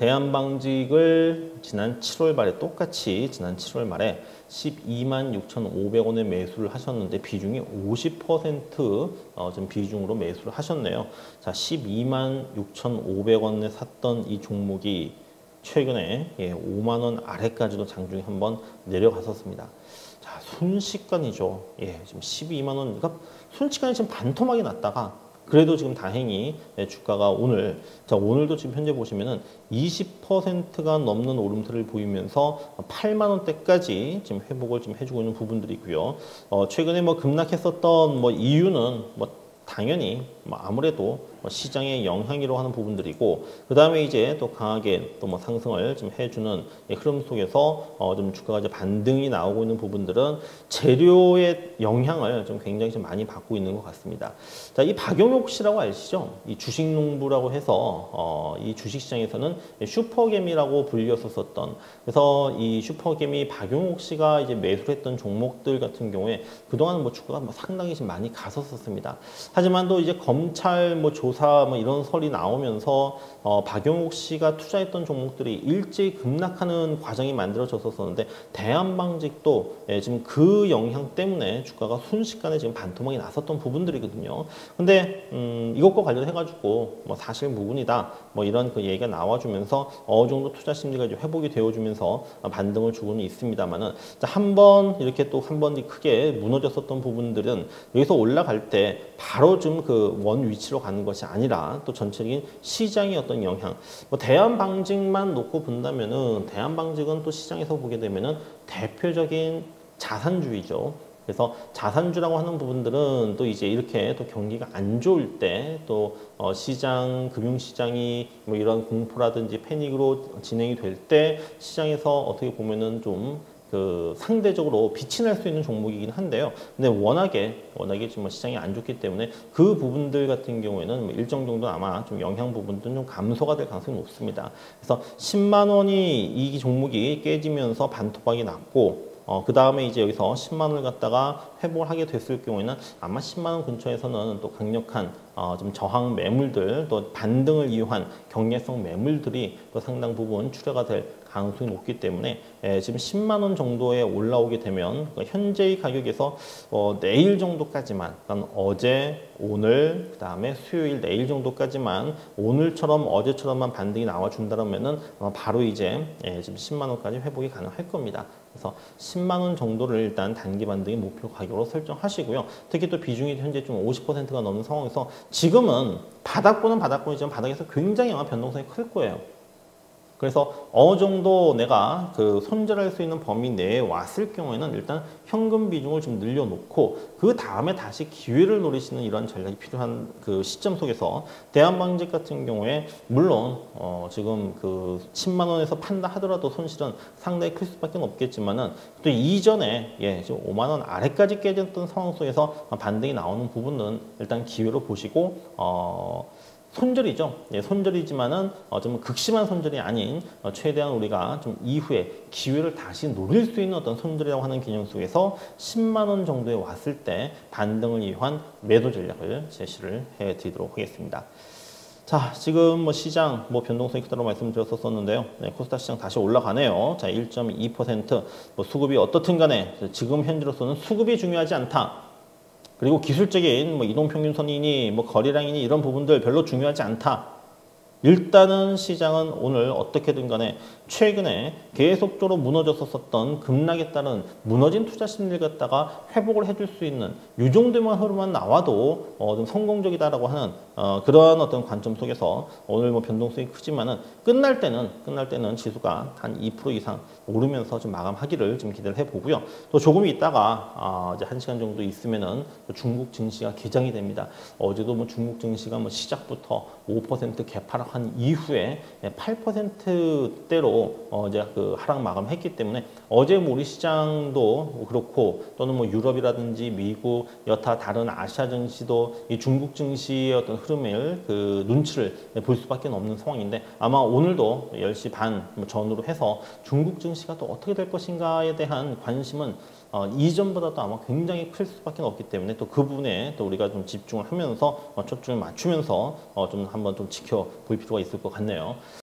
대한방직을 지난 7월 말에 똑같이 지난 7월 말에 12만 6,500원에 매수를 하셨는데 비중이 50% 어, 좀 비중으로 매수를 하셨네요. 자, 12만 6,500원에 샀던 이 종목이 최근에 예, 5만 원 아래까지도 장중에 한번 내려갔었습니다. 자, 순식간이죠. 예, 지금 12만 원, 그러니까 순식간에 지금 반토막이 났다가 그래도 지금 다행히 네, 주가가 오늘 자 오늘도 지금 현재 보시면은 20%가 넘는 오름세를 보이면서 8만 원대까지 지금 회복을 좀 해주고 있는 부분들이고요. 어, 최근에 뭐 급락했었던 뭐 이유는 뭐 당연히 뭐 아무래도 뭐 시장의 영향이라고 하는 부분들이고 그 다음에 이제 또 강하게 또 뭐 상승을 좀 해주는 흐름 속에서 어 좀 주가가 이제 반등이 나오고 있는 부분들은 재료의 영향을 좀 굉장히 좀 많이 받고 있는 것 같습니다. 자, 이 박용옥 씨라고 아시죠? 이 주식농부라고 해서 어 이 주식시장에서는 슈퍼개미라고 불렸었던 그래서 이 슈퍼개미 박용옥 씨가 이제 매수를 했던 종목들 같은 경우에 그동안 뭐 주가가 뭐 상당히 좀 많이 갔었습니다. 하지만 또 이제 검찰 뭐 조사 뭐 이런 설이 나오면서 어, 박용욱 씨가 투자했던 종목들이 일제히 급락하는 과정이 만들어졌었는데 대한방직도 예, 지금 그 영향 때문에 주가가 순식간에 지금 반토막이 났었던 부분들이거든요. 근데 음, 이것과 관련해 가지고 뭐 사실 무근이다 뭐 이런 그 얘기가 나와주면서 어느 정도 투자 심리가 이제 회복이 되어주면서 반등을 주고는 있습니다만은 한 번 이렇게 또 한 번 크게 무너졌었던 부분들은 여기서 올라갈 때 바로 좀그 원 위치로 가는 것이 아니라 또 전체적인 시장의 어떤 영향. 뭐 대한방직만 놓고 본다면은 대한방직은 또 시장에서 보게 되면은 대표적인 자산주의죠. 그래서 자산주라고 하는 부분들은 또 이제 이렇게 또 경기가 안 좋을 때또 어 시장 금융시장이 뭐 이런 공포라든지 패닉으로 진행이 될 때 시장에서 어떻게 보면은 좀 그 상대적으로 빛이 날 수 있는 종목이긴 한데요. 근데 워낙에 워낙에 지금 뭐 시장이 안 좋기 때문에 그 부분들 같은 경우에는 뭐 일정 정도 아마 좀 영향 부분들은 좀 감소가 될 가능성이 높습니다. 그래서 10만 원이 이 종목이 깨지면서 반토막이 났고 어, 그 다음에 이제 여기서 10만 원을 갖다가 회복을 하게 됐을 경우에는 아마 10만 원 근처에서는 또 강력한 어, 좀 저항 매물들 또 반등을 이용한 경례성 매물들이 또 상당 부분 출회가 될 가능성이 높기 때문에 예, 지금 10만 원 정도에 올라오게 되면 그 현재의 가격에서 어, 내일 정도까지만 그러니까 어제 오늘 그다음에 수요일 내일 정도까지만 오늘처럼 어제처럼만 반등이 나와준다면은 어, 바로 이제 예, 지금 10만 원까지 회복이 가능할 겁니다. 그래서 10만 원 정도를 일단 단기 반등의 목표 가격 으로 설정하시고요. 특히 또 비중이 현재 좀 50%가 넘는 상황에서 지금은 바닥보는 바닥보이지만 바닥에서 굉장히 아마 변동성이 클 거예요. 그래서 어느 정도 내가 그 손절할 수 있는 범위 내에 왔을 경우에는 일단 현금 비중을 좀 늘려놓고 그 다음에 다시 기회를 노리시는 이런 전략이 필요한 그 시점 속에서 대한방직 같은 경우에 물론 어 지금 그 10만 원에서 판다 하더라도 손실은 상당히 클 수밖에 없겠지만은 또 이전에 예 지금 5만 원 아래까지 깨졌던 상황 속에서 반등이 나오는 부분은 일단 기회로 보시고 어 손절이죠. 예, 손절이지만은 어, 좀 극심한 손절이 아닌 어, 최대한 우리가 좀 이후에 기회를 다시 노릴 수 있는 어떤 손절이라고 하는 개념 속에서 10만 원 정도에 왔을 때 반등을 이용한 매도 전략을 제시를 해드리도록 하겠습니다. 자, 지금 뭐 시장 뭐 변동성이 크다고 말씀드렸었는데요. 네, 코스닥 시장 다시 올라가네요. 자, 1.2%뭐 수급이 어떻든 간에 지금 현재로서는 수급이 중요하지 않다. 그리고 기술적인 뭐 이동평균선이니 뭐 거리량이니 이런 부분들 별로 중요하지 않다. 일단은 시장은 오늘 어떻게든 간에 최근에 계속적으로 무너졌었던 급락에 따른 무너진 투자 심리를 갖다가 회복을 해줄 수 있는 이 정도만 흐름만 나와도 어, 좀 성공적이다라고 하는 어, 그러한 어떤 관점 속에서 오늘 뭐 변동성이 크지만은 끝날 때는 끝날 때는 지수가 한 2% 이상 오르면서 좀 마감하기를 좀 기대를 해보고요. 또 조금 있다가 어, 이제 한 시간 정도 있으면은 중국 증시가 개장이 됩니다. 어제도 뭐 중국 증시가 뭐 시작부터 5% 개파락한 이후에 8%대로 어, 이제 그 하락 마감했기 때문에 어제 뭐 우리 시장도 그렇고 또는 뭐 유럽이라든지 미국 여타 다른 아시아 증시도 이 중국 증시의 어떤 흐름을 그 눈치를 볼 수밖에 없는 상황인데 아마 오늘도 10시 반뭐 전후로 해서 중국 증시가 또 어떻게 될 것인가에 대한 관심은 어, 이전보다도 아마 굉장히 클 수밖에 없기 때문에 또 그 부분에 또 우리가 좀 집중을 하면서 어, 초점을 맞추면서 어, 좀 한번 좀 지켜볼 필요가 있을 것 같네요.